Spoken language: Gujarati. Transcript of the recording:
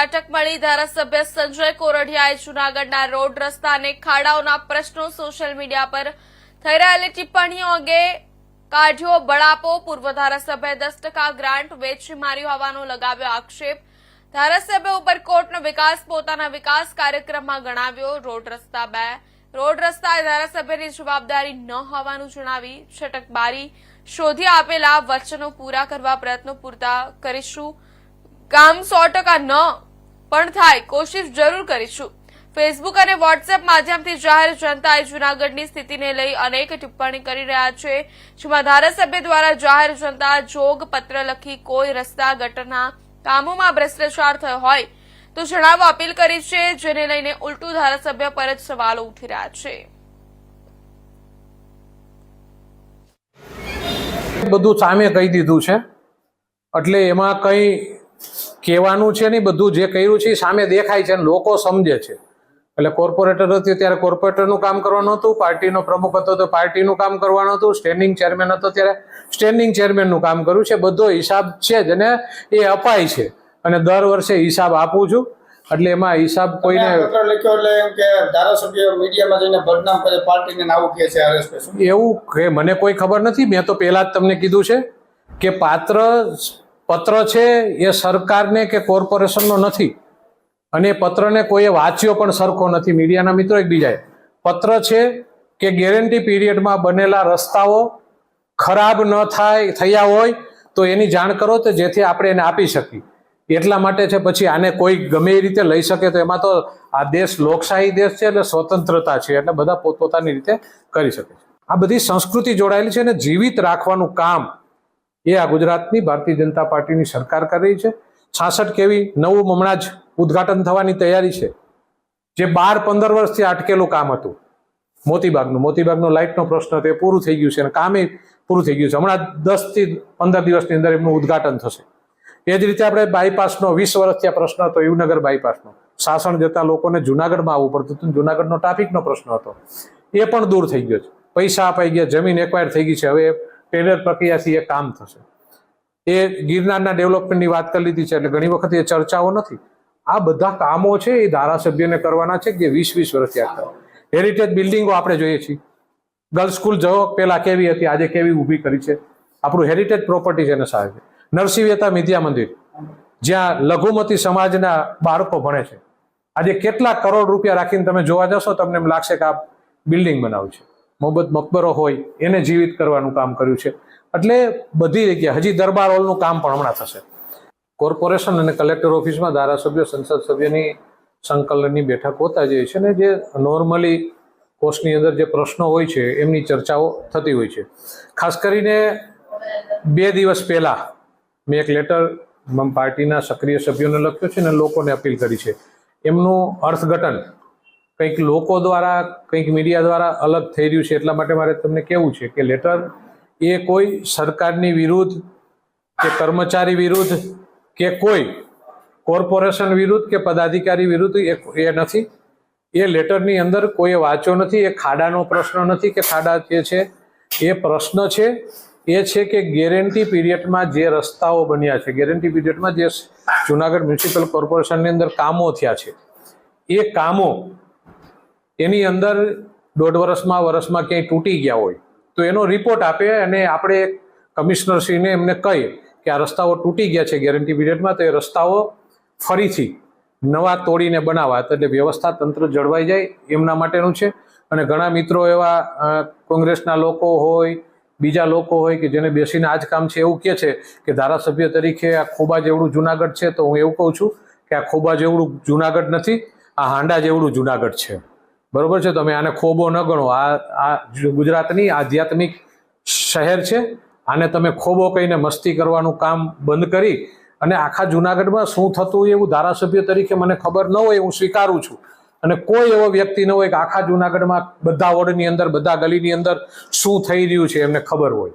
અટક મળી ધારાસભ્ય સંજય કોરડિયાએ જૂનાગઢના રોડ રસ્તા અને ખાડાઓના પ્રશ્નો સોશિયલ મીડિયા પર થઈ રહેલી ટિપ્પણીઓ અંગે કાઢ્યો બળાપો. પૂર્વ ધારાસભ્ય દસ ટકા ગ્રાન્ટ વેચી માર્યો હોવાનો લગાવ્યો આક્ષેપ. ધારાસભ્ય ઉપર કોર્ટનો વિકાસ પોતાના વિકાસ કાર્યક્રમમાં ગણાવ્યો. રોડ રસ્તા બે. રોડ રસ્તા ધારાસભ્યની જવાબદારી ન હોવાનું જણાવી છટકબારી શોધી આપેલા વચનો પૂરા કરવા પ્રયત્નો પૂરતા કરીશું. કામ સો ટકા ન પણ થાય, કોશિશ જરૂર કરીશું. ફેસબુક અને વોટ્સએપ માધ્યમથી જાહેર જનતાએ જૂનાગઢની સ્થિતિને લઈ અનેક ટિપ્પણી કરી રહ્યા છે, જેમાં ધારાસભ્ય દ્વારા જાહેર જનતા જોગ પત્ર લખી કોઈ રસ્તા ગટરના કામોમાં ભ્રષ્ટાચાર થયો હોય, તો જણાવવા અપીલ કરી છે, જેને લઈને ઉલટું ધારાસભ્ય પર જ સવાલો ઉઠી રહ્યા છે. બધું સામે કહી દીધું છે. એટલે એમાં કંઈ કહેવાનું છે નહીં બધું જે કર્યું છે એ સામે દેખાય છે અને લોકો સમજે છે. એટલે કોર્પોરેટર હતી ત્યારે કોર્પોરેટરનું કામ કરવાનું હતું પાર્ટીનો પ્રમુખ હતો તો પાર્ટીનું કામ કરવાનું હતું સ્ટેન્ડિંગ ચેરમેન હતો ત્યારે સ્ટેન્ડિંગ ચેરમેનનું કામ કર્યું છે બધો હિસાબ છે જ અને એ અપાય છે. અને દર વર્ષે હિસાબ આપું છું એટલે એમાં હિસાબ કોઈને કોઈને લખ્યો એટલે એમ કે ધારાસભ્ય મીડિયામાં જઈને બદનામ કરે પાર્ટીને આવું કહે છે આરએસપી એવું કે મને કોઈ ખબર નથી મેં તો પહેલા જ તમને કીધું છે કે પાત્ર પત્ર છે એ સરકારને કે કોર્પોરેશનનો નથી. અને પત્રને કોઈએ વાંચ્યો પણ સરખો નથી. મીડિયાના મિત્રો એકબીજાએ. પત્ર છે કે ગેરંટી પીરિયડમાં બનેલા રસ્તાઓ ખરાબ ન થાય, થયા હોય તો એની જાણ કરો તો જેથી આપણે એને આપી શકીએ. એટલા માટે છે પછી આને કોઈ ગમે એ રીતે લઈ શકે તો એમાં તો આ દેશ લોકશાહી દેશ છે એટલે સ્વતંત્રતા છે. એટલે બધા પોતપોતાની રીતે કરી શકે છે. આ બધી સંસ્કૃતિ જોડાયેલી છે અને જીવિત રાખવાનું કામ એ આ ગુજરાતની ભારતીય જનતા પાર્ટીની સરકાર કરી છે. છાસઠ કેવી નવું હમણાં જ ઉદ્ઘાટન થવાની તૈયારી છે. જે બાર પંદર વર્ષથી અટકેલું કામ હતું. મોતીબાગનું, મોતીબાગનો લાઇટનો પ્રશ્ન એ પૂરું થઈ ગયું છે અને કામે પૂરું થઈ ગયું છે. હમણાં દસથી પંદર દિવસની અંદર એમનું ઉદઘાટન થશે. એ જ રીતે આપણે બાયપાસનો, વીસ વર્ષથી આ પ્રશ્ન હતો, યુવનગર બાયપાસનો. સાસણ જતા લોકોને જુનાગઢમાં આવવું પડતું હતું. જુનાગઢનો ટ્રાફિકનો પ્રશ્ન હતો. એ પણ દૂર થઈ ગયો છે. પૈસા અપાઈ ગયા, જમીન એક્વાયર થઈ ગઈ છે. હવે ટેન્ડર પ્રક્રિયાથી એ કામ થશે. એ ગિરનારના ડેવલપમેન્ટની વાત કરી લીધી છે એટલે ઘણી વખત એ ચર્ચાઓ નથી. આ બધા કામો છે એ ધારાસભ્યને કરવાના છે જે વીસ વીસ આ કરે હેરિટેજ બિલ્ડિંગો આપણે જોઈએ છીએ. ગર્લ્સ સ્કૂલ જવો પહેલાં કેવી હતી, આજે કેવી ઊભી કરી છે. આપણું હેરિટેજ પ્રોપર્ટી છે એને સાહેબ. નરસિંહ મહેતા વિદ્યા મંદિર. જ્યાં લઘુમતી સમાજના બાળકો ભણે છે. આજે કેટલા કરોડ રૂપિયા રાખીને તમે જોવા જશો તમને એમ લાગશે કે આ બિલ્ડિંગ બનાવ્યું છે. મોહબ્બત મકબરો હોય, એને જીવિત કરવાનું કામ કર્યું છે. એટલે બધી જગ્યા હજી દરબાર હોલનું કામ પણ હમણાં થશે. કોર્પોરેશન અને કલેક્ટર ઓફિસમાં ધારાસભ્ય, સંસદ સભ્યની સંકલનની બેઠક હોતા જાય છે ને, જે નોર્મલી કોર્સની અંદર જે પ્રશ્નો હોય છે, એમની ચર્ચાઓ થતી હોય છે. ખાસ કરીને બે દિવસ પહેલાં મેં એક લેટર પાર્ટીના સક્રિય સભ્યોને લખ્યો છે અને લોકોને અપીલ કરી છે. એમનું અર્થઘટન કંઈક લોકો દ્વારા, કંઈક મીડિયા દ્વારા અલગ થઈ રહ્યું છે, એટલા માટે મારે તમને કહેવું છે કે લેટર એ કોઈ સરકારની વિરુદ્ધ, કે કર્મચારી વિરુદ્ધ, કે કોઈ કોર્પોરેશન વિરુદ્ધ, કે પદાધિકારી વિરુદ્ધ એ એ નથી. એ લેટરની અંદર કોઈએ વાંચ્યો નથી, એ ખાડાનો પ્રશ્ન નથી કે ખાડા જે છે, એ પ્રશ્ન છે. એ છે કે ગેરંટી પીરિયડમાં જે રસ્તાઓ બન્યા છે ગેરંટી પીરિયડમાં જે જુનાગઢ મ્યુનિસિપલ કોર્પોરેશનની અંદર કામો થયા છે. એ કામો એની અંદર દોઢ વર્ષમાં વર્ષમાં ક્યાંય તૂટી ગયા હોય, તો એનો રિપોર્ટ આપે અને આપણે કમિશનરશ્રીને એમને કહીએ કે આ રસ્તાઓ તૂટી ગયા છે ગેરંટી પીરિયડમાં તો એ રસ્તાઓ ફરીથી નવા તોડીને બનાવવા એટલે વ્યવસ્થા તંત્ર જળવાઈ જાય, એમના માટેનું છે. અને ઘણા મિત્રો એવા કોંગ્રેસના લોકો હોય, બીજા લોકો હોય કે જેને બેસીને આ જ કામ છે એવું કહે છે કે ધારાસભ્ય તરીકે આ ખોબા જેવડું જુનાગઢ છે, તો હું એવું કહું છું કે આ ખોબા જેવડું જુનાગઢ નથી, આ હાંડા જેવડું જુનાગઢ છે. બરોબર છે? તમે આને ખોબો ન ગણો. આ આ ગુજરાતની આધ્યાત્મિક શહેર છે, આને તમે ખોબો કહીને મસ્તી કરવાનું કામ બંધ કરી અને આખા જુનાગઢમાં શું થતું એવું ધારાસભ્ય તરીકે મને ખબર ન હોય, હું સ્વીકારું છું. અને કોઈ એવો વ્યક્તિ ન હોય કે આખા જુનાગઢમાં બધા વોર્ડની અંદર, બધા ગલીની અંદર શું થઈ રહ્યું છે એમને ખબર હોય.